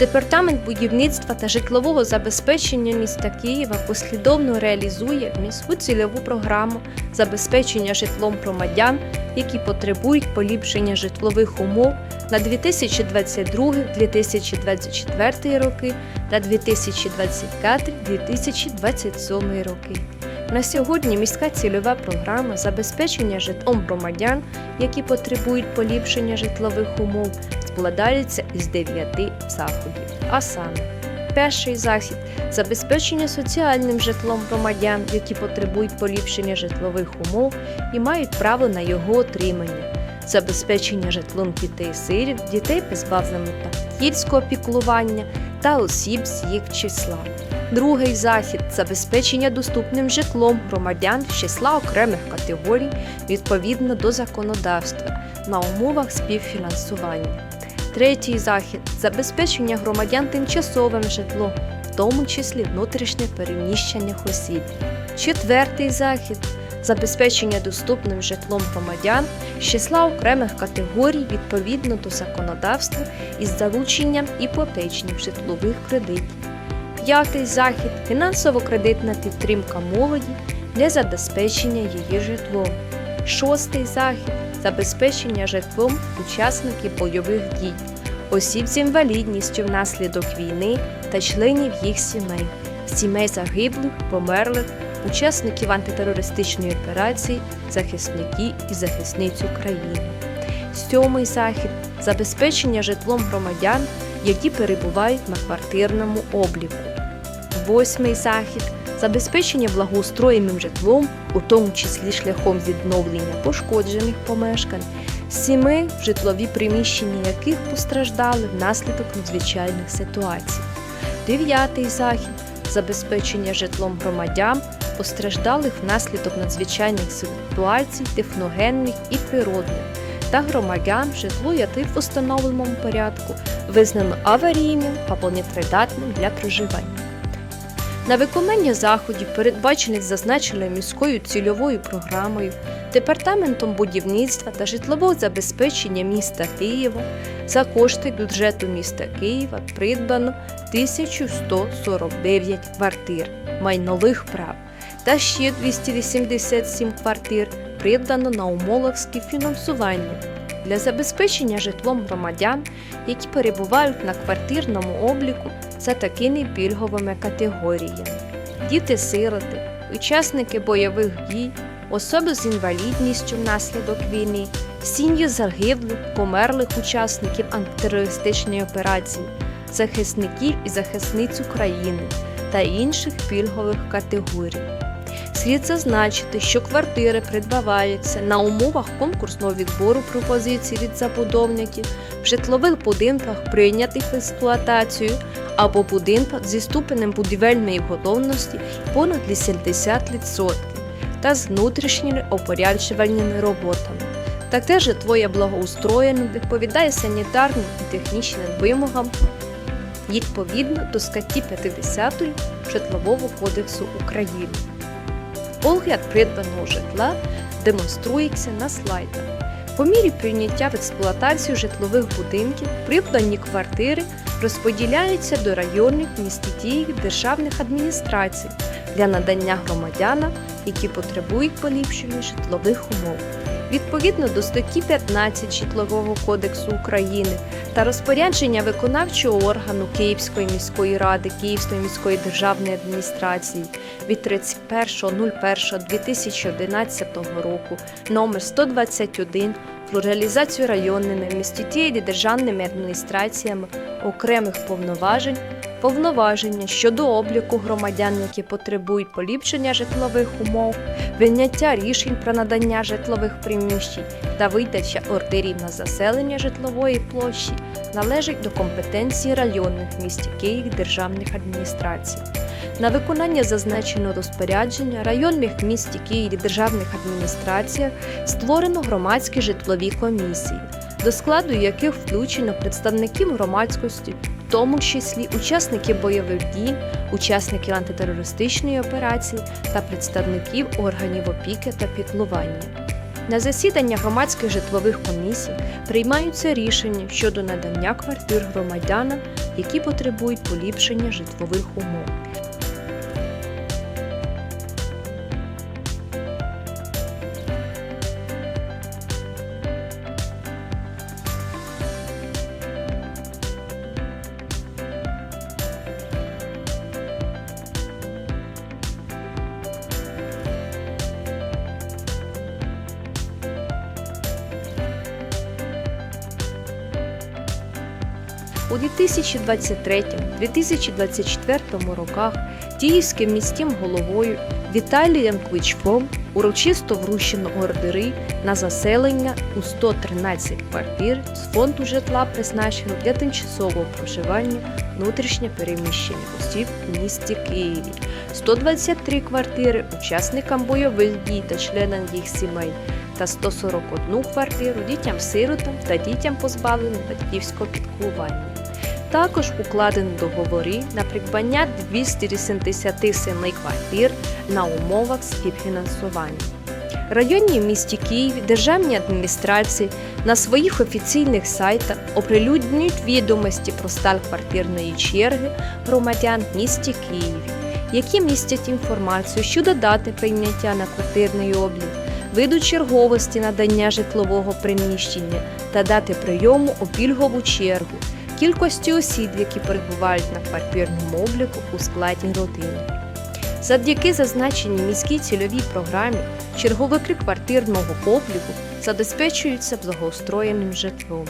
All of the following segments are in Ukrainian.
Департамент будівництва та житлового забезпечення міста Києва послідовно реалізує міську цільову програму забезпечення житлом громадян, які потребують поліпшення житлових умов на 2022-2024 роки та 2025-2027 роки. На сьогодні міська цільова програма забезпечення житлом громадян, які потребують поліпшення житлових умов, складається із дев'яти заходів. А саме, перший захід забезпечення соціальним житлом громадян, які потребують поліпшення житлових умов і мають право на його отримання, забезпечення житлом дітей-сирів, дітей позбавлених батьківського піклування та осіб з їх числа. Другий захід забезпечення доступним житлом громадян з числа окремих категорій відповідно до законодавства на умовах співфінансування. Третій захід забезпечення громадян тимчасовим житлом, в тому числі внутрішньо переміщених осіб. Четвертий захід забезпечення доступним житлом громадян з числа окремих категорій відповідно до законодавства із залученням іпотечних житлових кредитів. П'ятий захід фінансово-кредитна підтримка молоді для забезпечення її житлом. Шостий захід забезпечення житлом учасників бойових дій, осіб з інвалідністю внаслідок війни та членів їх сімей, сімей загиблих, померлих, учасників антитерористичної операції, захисники і захисниць України. Сьомий захід забезпечення житлом громадян, які перебувають на квартирному обліку. Восьмий захід забезпечення благоустроєним житлом, у тому числі шляхом відновлення пошкоджених помешкань, сіми, житлові приміщення яких постраждали внаслідок надзвичайних ситуацій. Дев'ятий захід забезпечення житлом громадян, постраждалих внаслідок надзвичайних ситуацій, техногенних і природних, та громадян, житло яких в установленому порядку визнано аварійним або непридатним для проживання. На виконання заходів, передбачених зазначеною міською цільовою програмою, Департаментом будівництва та житлового забезпечення міста Києва за кошти бюджету міста Києва придбано 1149 квартир майнових прав та ще 287 квартир придбано на умовах співфінансування для забезпечення житлом громадян, які перебувають на квартирному обліку за такими пільговими категоріями: діти-сироти, учасники бойових дій, особи з інвалідністю внаслідок війни, сім'ї загиблих, померлих учасників антитерористичної операції, захисників і захисниць України та інших пільгових категорій. Слід зазначити, що квартири придбаваються на умовах конкурсного відбору пропозицій від забудовників в житлових будинках, прийнятих в експлуатацію, або будинках зі ступенем будівельної готовності понад 80% та з внутрішніми опоряджувальними роботами. Таке житло є благоустроєним, відповідає санітарним і технічним вимогам відповідно до статті 50 Житлового кодексу України. Огляд придбаного житла демонструється на слайдах. По мірі прийняття в експлуатацію житлових будинків придбані квартири розподіляються до районних в місті державних адміністрацій для надання громадянам, які потребують поліпшення житлових умов. Відповідно до статті 15 Житлового кодексу України та розпорядження виконавчого органу Київської міської ради Київської міської державної адміністрації від 31.01.2011 року номер 121 про реалізацію районними в місті Києві державними адміністраціями окремих повноважень, повноваження щодо обліку громадян, які потребують поліпшення житлових умов, прийняття рішень про надання житлових приміщень та видача ордерів на заселення житлової площі належить до компетенції районних в місті Києві державних адміністрацій. На виконання зазначеного розпорядження районних в місті Києві державних адміністраціях створено громадські житлові комісії, до складу яких включено представників громадськості, тому числі учасники бойових дій, учасники антитерористичної операції та представників органів опіки та піклування. На засідання громадських житлових комісій приймаються рішення щодо надання квартир громадянам, які потребують поліпшення житлових умов. У 2023-2024 роках Київським міським головою Віталієм Кличком урочисто вручено ордери на заселення у 113 квартир з фонду житла, призначених для тимчасового проживання внутрішньо переміщених осіб в місті Києві, 123 квартири учасникам бойових дій та членам їх сімей та 141 квартиру дітям-сиротам та дітям позбавленим батьківського піклування. Також укладені договори на придбання 287 квартир на умовах співфінансування. Районні в місті Києві державні адміністрації на своїх офіційних сайтах оприлюднюють відомості про стан квартирної черги громадян в місті Києві, які містять інформацію щодо дати прийняття на квартирний облік, виду черговості надання житлового приміщення та дати прийому у пільгову чергу, кількості осіб, які перебувають на квартирному обліку у складі родини. Завдяки зазначеній міській цільовій програмі черговики квартирного обліку забезпечуються благоустроєним житлом.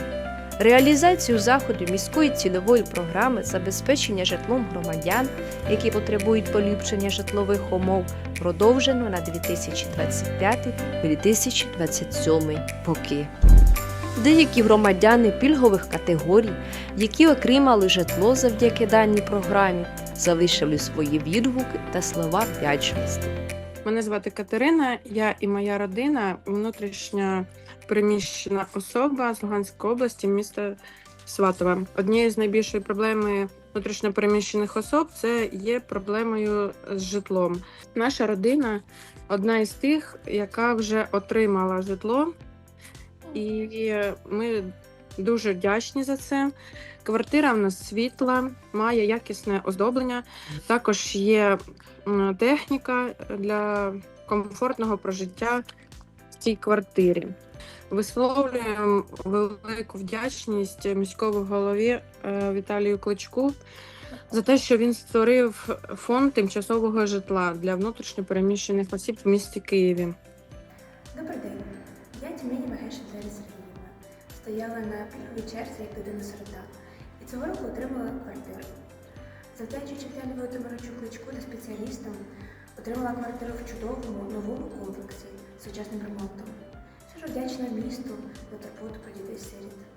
Реалізацію заходу міської цільової програми забезпечення житлом громадян, які потребують поліпшення житлових умов, продовжено на 2025-2027 роки. Деякі громадяни пільгових категорій, які отримали житло завдяки даній програмі, залишили свої відгуки та слова вдячності. Мене звати Катерина, я і моя родина внутрішня переміщена особа з Луганської області, міста Сватове. Однією з найбільшої проблеми внутрішньо переміщених особ це є проблемою з житлом. Наша родина одна із тих, яка вже отримала житло, і ми дуже вдячні за це. Квартира в нас світла, має якісне оздоблення. Також є техніка для комфортного прожиття в цій квартирі. Висловлюємо велику вдячність міському голові е, Віталію Кличку за те, що він створив фонд тимчасового житла для внутрішньопереміщених осіб в місті Києві. Добрий день. Тімені Магеша Сергіївна. Стояла на пільговій черзі як дитина-сирота і цього року отримала квартиру. Завдячуючи Тетяні Володимировичу Кличку та спеціалістам, отримала квартиру в чудовому новому комплексі з сучасним ремонтом. Дуже вдячна місту за турботу про дітей сиріт.